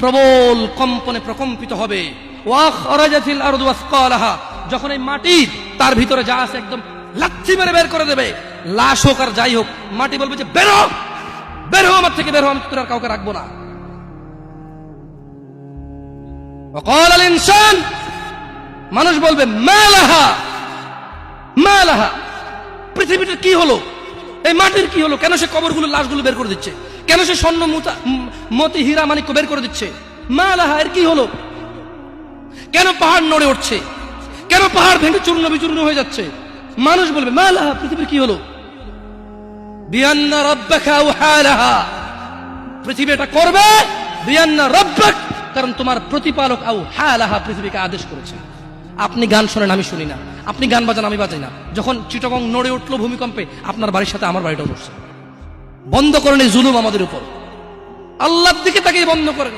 প্রবল কম্পনে প্রকম্পিত হবে। যখন এই মাটি তার ভিতরে যা আছে একদম লাচ্ছি মেরে বের করে দেবে। লাশ হোক আর যাই হোক, মাটি বলবে যে, বেরো বেরো আমার থেকে, বেরো আমি তোর আর কাউকে রাখব না। অকল আল ইনসান, মানুষ বলবে মালাহা মালাহা পৃথিবীটা কি হলো? এই মাটির কি হলো? কেন সে কবরগুলো লাশগুলো বের করে দিচ্ছে? কেন সে স্বর্ণ মুতা ম- হীরা মানিক্য বের করে দিচ্ছে? মালাহা এর কি হলো? কেন পাহাড় নড়ে উঠছে? কেন পাহাড় ভেঙে চূর্ণ বিচূর্ণ হয়ে যাচ্ছে? মানুষ বলবে মালাহা পৃথিবীর কি হলো? বিয়ান্না রব্বাকা ওয়াহালাহা পৃথিবী এটা করবে, বিয়ান্না রব্বাক, কারণ তোমার প্রতিপালক আউ হালাহা পৃথিবীকে আদেশ করেছে। আপনি গান শোনেন, আমি শুনি না। আপনি গান বাজান, আমি বাজাই না। যখন চিটগং নড়ে উঠল ভূমিকম্পে, আপনার বাড়ির সাথে আমার বাড়িটাও নড়ছে। বন্ধ করেন এই জুলুম আমাদের উপর। আল্লাহর দিকে তাকে বন্ধ করেন।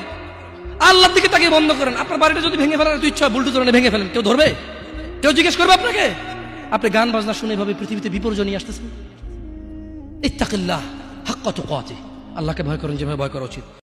আল্লাহর দিকে তাকে বন্ধ করেন। আপনার বাড়িটা যদি ভেঙে ফেলার ইচ্ছা ধরনের ভেঙে ফেলেন। কেউ ধরবে? কেউ জিজ্ঞেস করবে আপনাকে? আপনি গান বাজনা শুনে এভাবে পৃথিবীতে বিপর্যয় নিয়ে আসতেছেন? ইত্তাকিল্লাহ হাক্কাত আল্লাহকে ভয় করেন, যেভাবে ভয় করা উচিত।